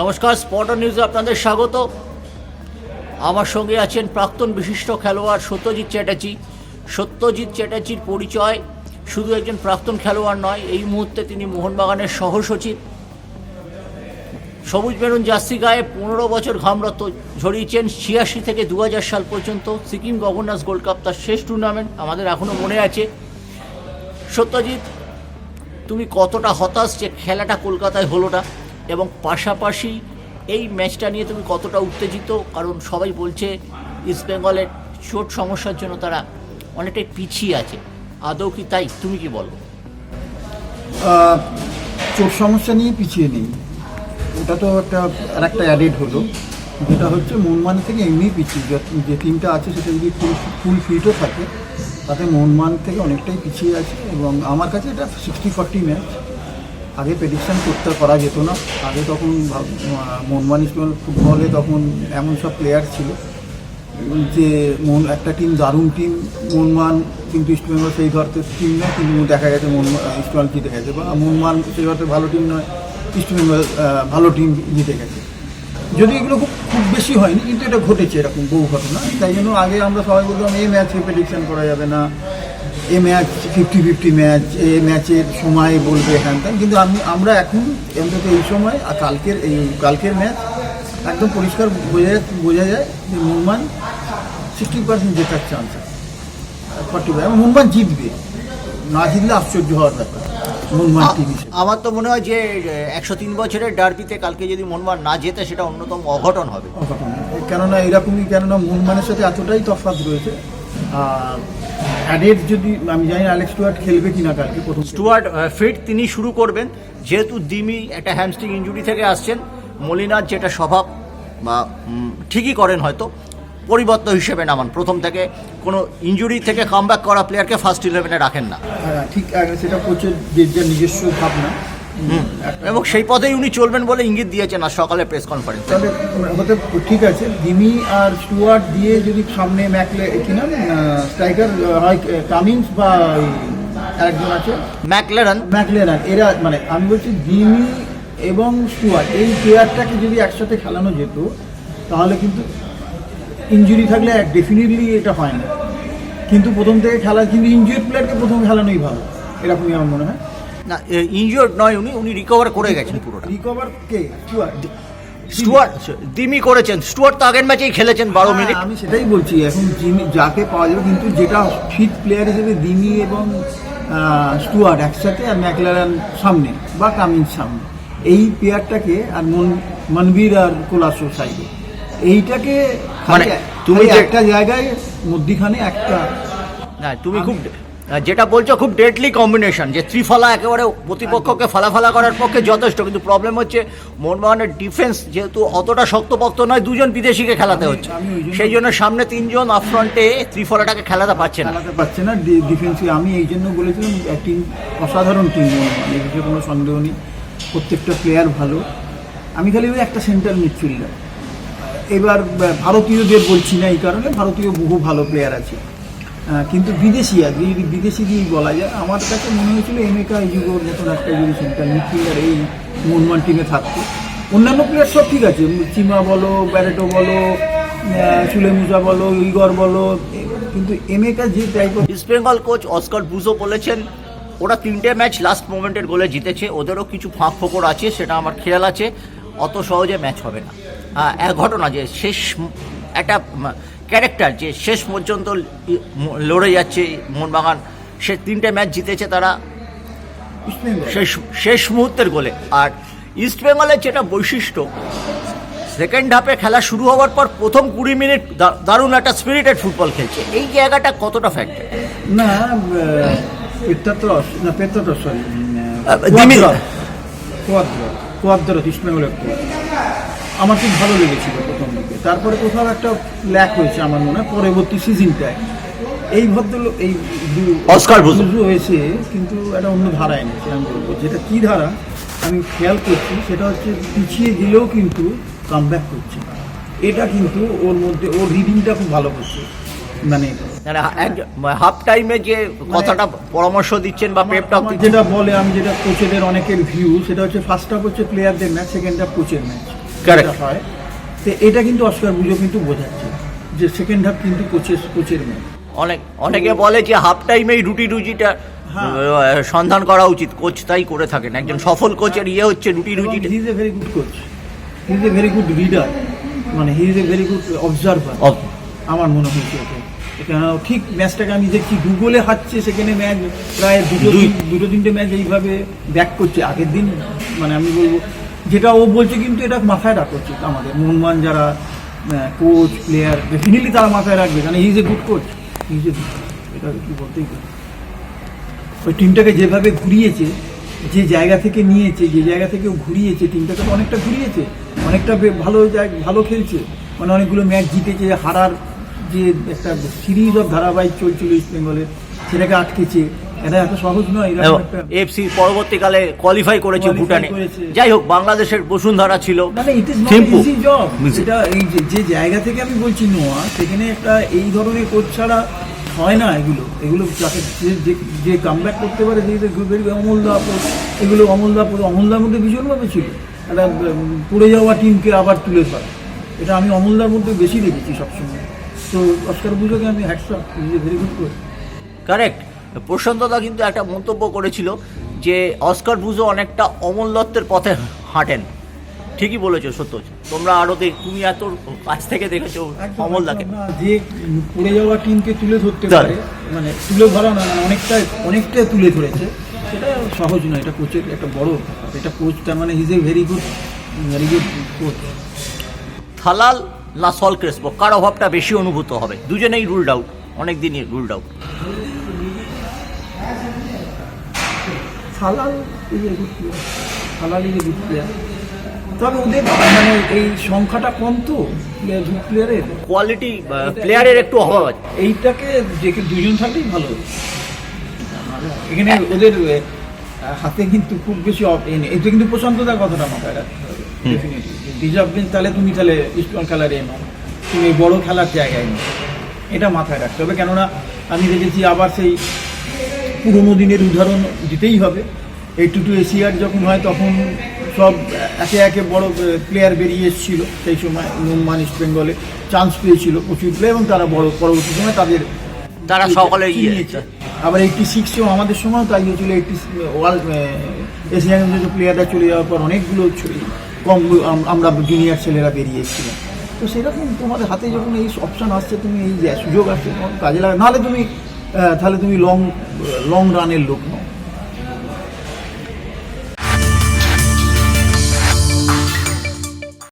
নমস্কার স্পটার নিউজে আপনাদের স্বাগত। আমার সঙ্গে আছেন প্রাক্তন বিশিষ্ট খেলোয়াড় সত্যজিৎ চ্যাটার্জি। সত্যজিৎ চ্যাটার্জির পরিচয় শুধু একজন প্রাক্তন খেলোয়াড় নয়, এই মুহূর্তে তিনি মোহনবাগানের সহসচিব। সবুজ মেরুন জার্সি গায়ে পনেরো বছর ঘামরত ঝরিয়েছেন ছিয়াশি থেকে দু হাজার সাল পর্যন্ত সিকিম গভর্নার্স গোল্ড কাপ তার শেষ টুর্নামেন্ট আমাদের এখনও মনে আছে। সত্যজিৎ, তুমি কতটা হতাশ যে খেলাটা কলকাতায় হলো না এবং পাশাপাশি এই ম্যাচটা নিয়ে তুমি কতটা উত্তেজিত? কারণ সবাই বলছে, ইস্ট বেঙ্গলের চোট সমস্যার জন্য তারা অনেকটাই পিছিয়ে আছে। আদৌ কি তাই? তুমি কি বলো? চোট সমস্যা নিয়ে পিছিয়ে নেই। ওটা তো একটা, আর একটা অ্যাডেড হলো। যেটা হচ্ছে, মনমান থেকে এমনি পিছিয়ে, যে- যে টিমটা আছে, সেটা যদি ফুল ফুল ফিটও থাকে, তাতে মনমান থেকে অনেকটাই পিছিয়ে আছে। এবং আমার কাছে এটা সিক্সটি ফর্টি ম্যাচ আগে প্রেডিকশান করতে করা যেত না। আগে তখন আহ, ফুটবলে তখন এমন সব প্লেয়ার ছিল যে মন একটা টিম দারুণ টিম মনমান কিন্তু ইস্টবেঙ্গল সেই ধরতে টিম নয় কিন্তু দেখা গেছে মন ইস্টবেঙ্গল জিতে গেছে। বা মনমান সেই ধরতে ভালো টিম নয় ইস্টবেঙ্গল ভালো টিম জিতে গেছে। যদি এগুলো খুব খুব বেশি হয়নি কিন্তু এটা ঘটেছে এরকম বহু ঘটনা। তাই জন্য আগে আমরা সবাই বলতাম এই ম্যাচে প্রেডিকশন করা যাবে না। এ ম্যাচ ফিফটি ফিফটি ম্যাচ এ ম্যাচের সময় বলবে এখান থেকে কিন্তু আমি আমরা এখন অন্তত এই সময় আর কালকের এই কালকের ম্যাচ একদম পরিষ্কার বোঝা যায় বোঝা যায় যে মুম্বান সিক্সটি পার্সেন্ট জেতার চান্স আছে। ফর্টি ফাইভ মুম্বান জিতবে। না জিতলে আশ্চর্য হওয়ার ব্যাপার আমার তো মনে হয় যে একশো তিন বছরের ডার্বিতে কালকে যদি মনমান না জেতে সেটা অন্যতম অঘটন হবে। কেননা এরকমই কেননা মুম্বানের সাথে এতটাই তফাৎ রয়েছে। আর অ্যাডেড যদি আমি জানি অ্যালেক্স স্টুয়ার্ট খেলবে কিনা কালকে প্রথম স্টুয়ার্ট ফিট তিনি শুরু করবেন। যেহেতু দিমি একটা হ্যামস্ট্রিং ইঞ্জুরি থেকে আসছেন মলিনার যেটা স্বভাব বা ঠিকই করেন হয়তো পরিবর্তন হিসেবে নামান। প্রথম থেকে কোনো ইঞ্জুরি থেকে কামব্যাক করা প্লেয়ারকে ফার্স্ট ইলেভেনে রাখেন না। হ্যাঁ, ঠিক সেটা কোচের যে নিজস্ব ভাবনা এবং সেই পথেই উনি চলবেন বলে ইঙ্গিত দিয়েছেন আর সকালে প্রেস কনফারেন্স। তাহলে হতে ঠিক আছে দিমি আর স্টুয়ার্ট দিয়ে যদি সামনে ম্যাকলে কি নাম? স্ট্রাইকার হয় কামিন্স বা আরেকজন আছে? ম্যাকলেরন। ম্যাকলেরান এরা মানে আমি বলছি দিমি এবং স্টুয়ার্ট এই প্লেয়ারটাকে যদি একসাথে খেলানো যেত তাহলে কিন্তু ইঞ্জুরি থাকলে ডেফিনেটলি এটা হয় না। কিন্তু প্রথম থেকে খেলা কিন্তু ইঞ্জুরি প্লেয়ারকে প্রথম খেলানোই ভালো এরকমই আমার মনে হয়। না ইনজিওর্ড নয় উনি উনি রিকভার করে গেছেন পুরোটা। রিকভার কে? স্টুয়ার্ট দিমি করেছেন। স্টুয়ার্ট তো আগের ম্যাচেই খেলেছেন বারো হ্যাঁ, মিনিট আমি সেটাই বলছি এখন যিনি যাকে পাওয়া যাবে কিন্তু যেটা ফিট প্লেয়ার হিসেবে দিমি এবং স্টুয়ার্ট একসাথে আর ম্যাকলারান সামনে বা কামিন্স সামনে এই প্লেয়ারটাকে আর মন মনবীর আর কোলাসো সাইডে এইটাকে মানে তুমি একটা জায়গায় মধ্যিখানে একটা না তুমি খুব যেটা বলছো খুব ডেডলি কম্বিনেশন যে ত্রিফলা একেবারে প্রতিপক্ষকে ফালাফালা করার পক্ষে যথেষ্ট কিন্তু প্রবলেম হচ্ছে মোহনবাগানের ডিফেন্স যেহেতু অতটা শক্তপোক্ত নয় দুজন বিদেশিকে খেলাতে হচ্ছে। সেই জন্য সামনে তিনজন আপফ্রন্টে ত্রিফলাটাকে খেলাতে পারছে না। খেলাতে পারছে না ডিফেন্সে আমি এই জন্য বলেছিলাম টিম অসাধারণ টিম বিষয়ে কোনো সন্দেহ নেই। প্রত্যেকটা প্লেয়ার ভালো। আমি খালি ওই একটা সেন্টার মিডফিল্ডার এবার ভারতীয়দের বলছি না এই কারণে ভারতীয় বহু ভালো প্লেয়ার আছে। কিন্তু বিদেশি আর যদি বিদেশি দিয়েই বলা যায়, আমার কাছে মনে হয়েছিল এমেকা ইজুগোর মতন একটা যদি সেন্টার মিডফিল্ডার এই মনমান টিমে থাকতো। অন্যান্য প্লেয়ার সব ঠিক আছে চিমা বলো ব্যারেটো বলো সুলেমুজা বলো ইগর বলো কিন্তু এমেকা যে type East Bengal coach Oscar Bruzon বলেছেন, ওরা তিনটে ম্যাচ লাস্ট মোমেন্টের গোলে জিতেছে, ওদেরও কিছু ফাঁক ফোকর আছে, সেটা আমার খেয়াল আছে, অত সহজে ম্যাচ হবে না। এক ঘটনা যে শেষ, একটা ক্যারেক্টার যে শেষ পর্যন্ত লড়ে যাচ্ছে মোহনবাগান সে তিনটে ম্যাচ জিতেছে তারা শেষ শেষ মুহূর্তের গোলে। আর ইস্ট বেঙ্গলের যেটা বৈশিষ্ট্য সেকেন্ড হাফে খেলা শুরু হওয়ার পর প্রথম কুড়ি মিনিট দারুণ একটা স্পিরিটেড ফুটবল খেলছে। এই জায়গাটা কতটা ফ্যাক্টর না পেত্তাত্রস সরি ইস্টবেঙ্গলের আমার খুব ভালো লেগেছিল প্রথম দিকে। তারপরে কোথাও একটা ল্যাক হয়েছে আমার মনে হয় পরবর্তী সিজনটায় এই ভদ্রলোক এই অস্কার হয়েছে কিন্তু একটা অন্য ধারা এনেছে আমি বলব। যেটা কী ধারা আমি খেয়াল করছি সেটা হচ্ছে পিছিয়ে গেলেও কিন্তু কামব্যাক করছে। এটা কিন্তু ওর মধ্যে ওর রিডিংটা খুব ভালো করছে। মানে মানে হাফ টাইমে যে কথাটা পরামর্শ দিচ্ছেন বা পেপ টক যেটা বলে আমি যেটা কোচেদের অনেকের ভিউ সেটা হচ্ছে ফার্স্ট হাফ হচ্ছে প্লেয়ারদের ম্যাচ সেকেন্ড হাফ কোচের ম্যাচ. যেটা হয় তো এটা কিন্তু অস্কার বুঝো কিন্তু বোঝাচ্ছে যে সেকেন্ড হাফ কিন্তু কোচের কোচের মেয়ে অনেক অনেকে বলে যে হাফ টাইমেই রুটি রুজিটা হ্যাঁ। সন্ধান করা উচিত কোচ তাই করে থাকেন। একজন সফল কোচের ইয়ে হচ্ছে রুটি রুজিটা। He is a very good coach he is a very good reader মানে he is a very good observer আমার মনে হয়েছে ঠিক ম্যাচটাকে আমি দেখছি গুগলে হাঁটছে সেখানে ম্যাচ প্রায় দুটো দুটো তিনটে ম্যাচ এইভাবে ব্যাক করছে। আগের দিন মানে আমি বলব যেটা ও বলছে কিন্তু এটা মাথায় রাখা উচিত আমাদের মোহনমান যারা কোচ প্লেয়ার ডেফিনেটলি তারা মাথায় রাখবে, কারণ is a good coach is a এটা কি বলতেই পারি। ওই টিমটাকে যেভাবে ঘুরিয়েছে, যে জায়গা থেকে নিয়েছে, যে জায়গা থেকে ঘুরিয়েছে টিমটাকে তো অনেকটা ঘুরিয়েছে, অনেকটা ভালো ভালো খেলছে মানে অনেকগুলো ম্যাচ জিতেছে, হারার যে একটা সিরিজ অফ ধারাবাহিক চলছিল ইস্ট বেঙ্গলের সেটাকে আটকেছে এটা এত সহজ নয় এফসি পরবর্তীকালে কোয়ালিফাই করেছে ভুটানে। যাই হোক বাংলাদেশের বসুন্ধরা ছিল। জব এটা এই যে জায়গা থেকে আমি বলছি নোয়া সেখানে একটা এই ধরনের কোচ ছাড়া হয় না এগুলো। এগুলো যাকে যে- যে- কামব্যাক করতে পারে যে ভেরি অমূল্য আপদ এগুলো অমূল্য আপদ অমূল্যার মধ্যে ভীষণভাবে ছিল। একটা পড়ে যাওয়া টিমকে আবার তুলে ধরা। এটা আমি অমূল্যার মধ্যে বেশি দেখেছি সবসময়। তো অস্কার বুঝোকে আমি hats off very good coach correct প্রশান্তদা কিন্তু একটা মন্তব্য করেছিল যে অস্কার বুজো অনেকটা অমল দত্তের পথে হাঁটেন। ঠিকই বলেছ সত্য। তোমরা আরও দেখ তুমি এত কাছ থেকে দেখেছ অমলদাকে একদম। না, যে পড়ে যাওয়া টিমকে তুলে ধরতে পারে মানে তুলে ধরা না মানে অনেকটা অনেকটা তুলে ধরেছে। সেটা সহজ নয় এটা কোচের একটা বড়। এটা কোচটা মানে he's a very good very good coach Talal না সল ক্রেসপো কার অভাবটা বেশি অনুভূত হবে? দুজনেই রুলড আউট অনেক দিনই ruled out Talal is a good player Talal is a good player তবে ওদের মানে এই সংখ্যাটা কম তো প্লেয়ার গুড প্লেয়ারের কোয়ালিটি প্লেয়ারের একটু অভাব আছে। এইটাকে যে দুজন থাকলেই ভালো। এখানে ওদের হাতে কিন্তু খুব বেশি অপ- এ নেই। এটা কিন্তু প্রশান্তদার কথাটা মাথায় রাখতে হবে। রিজার্ভ বেঞ্চ তাহলে তুমি তাহলে ইস্টবেঙ্গল খেলার এ নাও। তুমি বড় খেলার জায়গায় নাও। এটা মাথায় রাখতে হবে। কেননা আমি দেখেছি আবার সেই পুরোনো দিনের উদাহরণ দিতেই হবে। এই টু টু এশিয়ার যখন হয় তখন সব একে একে বড় প্লেয়ার বেরিয়ে এসেছিল সেই সময় মুম্বান ইস্ট বেঙ্গলে চান্স পেয়েছিল প্রচুর প্লেয়ার এবং তারা বড় পরবর্তী সময় তাদের তারা সকলে। আবার এইটটি সিক্সেও আমাদের সময়ও তাই হয়েছিল এইটটি ওয়ার্ল্ড এশিয়ান যে প্লেয়াররা চলে যাওয়ার পর অনেকগুলো ছ- কম আমরা জুনিয়র ছেলেরা বেরিয়ে এসেছিলাম। তো সেরকম তোমাদের হাতে যখন এই অপশন আসছে তুমি এই যে সুযোগ আসছে তোমার কাজে লাগা নাহলে তুমি তাহলে তুমি লং লং রানের লোক নও।